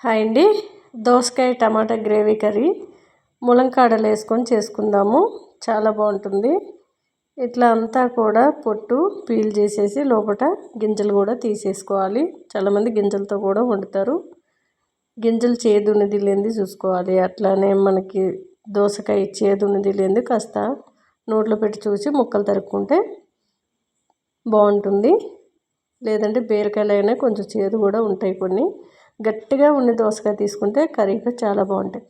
Hi అండి. దోసకాయ టమాటా gravy curry ములంకాడలు వేసుకొని చేసుకుందాము. చాలా బాగుంటుంది. ఇట్లా అంతా కూడా పొట్టు పీల్ చేసేసి లోపల గింజలు కూడా తీసేసుకోవాలి. చాలామంది గింజలతో కూడా వండుతారు. గింజలు చేదున్నది లేనిది చూసుకోవాలి. అట్లానే మనకి దోసకాయ చేదున్నది లేనిది కాస్త నోట్లో పెట్టి చూసి ముక్కలు తరుక్కుంటే బాగుంటుంది. లేదంటే బీరకాయలు అయినా కొంచెం చేదు కూడా ఉంటాయి కొన్ని. గట్టిగా ఉండి దోసకాయ తీసుకుంటే కర్రీగా చాలా బాగుంటాయి.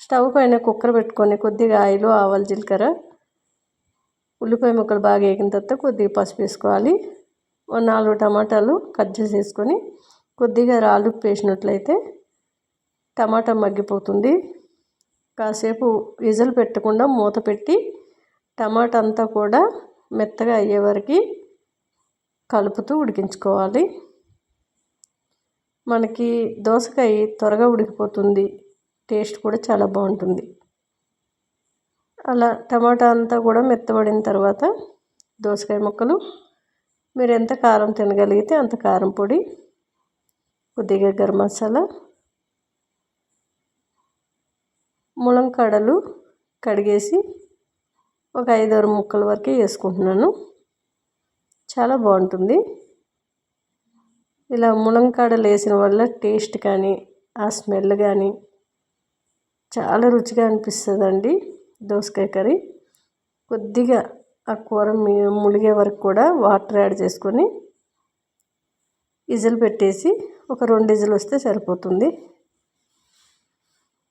స్టవ్ పైన కుక్కర్ పెట్టుకొని కొద్దిగా ఆయిల్ ఆవాలు జీలకర్ర ఉల్లిపాయ ముక్కలు బాగా వేగిన తర్వాత కొద్దిగా పసుపు వేసుకోవాలి. ఒక నాలుగు టమాటాలు కట్ చేసేసుకొని కొద్దిగా రాళ్ళు వేసినట్లయితే టమాటా మగ్గిపోతుంది. కాసేపు విజల్ పెట్టకుండా మూత పెట్టి టమాటా అంతా కూడా మెత్తగా అయ్యే వరకు కలుపుతూ ఉడికించుకోవాలి. మనకి దోసకాయ త్వరగా ఉడికిపోతుంది. టేస్ట్ కూడా చాలా బాగుంటుంది. అలా టమాటా అంతా కూడా మెత్తబడిన తర్వాత దోసకాయ ముక్కలు మీరు ఎంత కారం తినగలిగితే అంత కారం పొడి కొద్దిగా గరం మసాలా ములంకాడలు కడిగేసి ఒక ఐదారు ముక్కల వరకే వేసుకుంటున్నాను. చాలా బాగుంటుంది. ఇలా ములంకాడలు వేసిన వల్ల టేస్ట్ కానీ ఆ స్మెల్ కానీ చాలా రుచిగా అనిపిస్తుందండి దోసకాయ కర్రీ. కొద్దిగా ఆ కూర ములిగే వరకు కూడా వాటర్ యాడ్ చేసుకొని ఇజలు పెట్టేసి ఒక రెండు ఇజలు వస్తే సరిపోతుంది.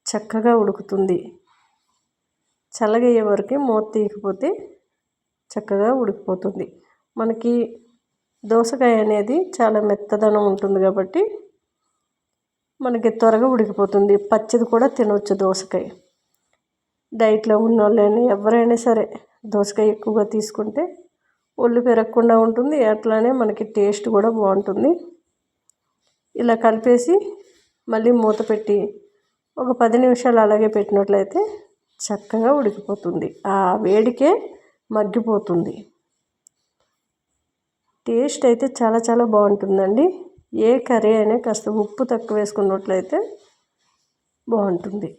చక్కగా ఉడుకుతుంది. చల్లగయ్యే వరకు మూత తీయకపోతే చక్కగా ఉడికిపోతుంది. మనకి దోసకాయ అనేది చాలా మెత్తదనం ఉంటుంది కాబట్టి మనకి త్వరగా ఉడికిపోతుంది. పచ్చిది కూడా తినవచ్చు దోసకాయ. డైట్లో ఉన్న వాళ్ళైనా ఎవరైనా సరే దోసకాయ ఎక్కువగా తీసుకుంటే ఒళ్ళు పెరగకుండా ఉంటుంది. అట్లానే మనకి టేస్ట్ కూడా బాగుంటుంది. ఇలా కలిపేసి మళ్ళీ మూత పెట్టి ఒక పది నిమిషాలు అలాగే పెట్టినట్లయితే చక్కగా ఉడికిపోతుంది. ఆ వేడికే మగ్గిపోతుంది. టేస్ట్ అయితే చాలా చాలా బాగుంటుందండి. ఏ కర్రీ అయినా కాస్త ఉప్పు తక్కువ వేసుకున్నట్లయితే బాగుంటుంది.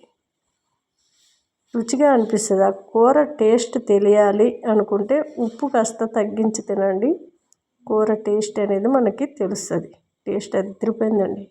రుచిగా అనిపిస్తుంది. ఆ కూర టేస్ట్ తెలియాలి అనుకుంటే ఉప్పు కాస్త తగ్గించి తినండి. కూర టేస్ట్ అనేది మనకి తెలుస్తుంది. టేస్ట్ అదిరిపోయిందండి.